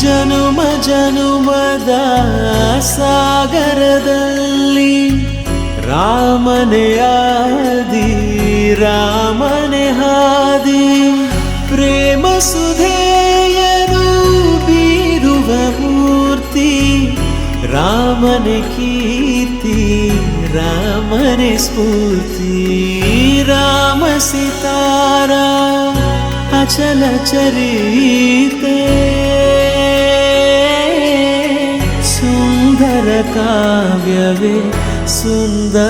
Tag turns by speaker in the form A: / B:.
A: ಜನುಮ ಜನುಮದ ಸಾಗರದಲ್ಲಿ ರಾಮನೆ ಆದಿ ರಾಮನೆ ಹಾದಿ ಪ್ರೇಮ ಸುಧೇಯನು ಬೀರುವ ಮೂರ್ತಿ ರಾಮನೆ ಕೀರ್ತಿ ರಾಮನೆ ಸ್ಫೂರ್ತಿ ರಾಮ ಸಿತಾರ ಅಚಲ ಚರಿತೆ സുന്ദര കാവ്യവേ സുന്ദര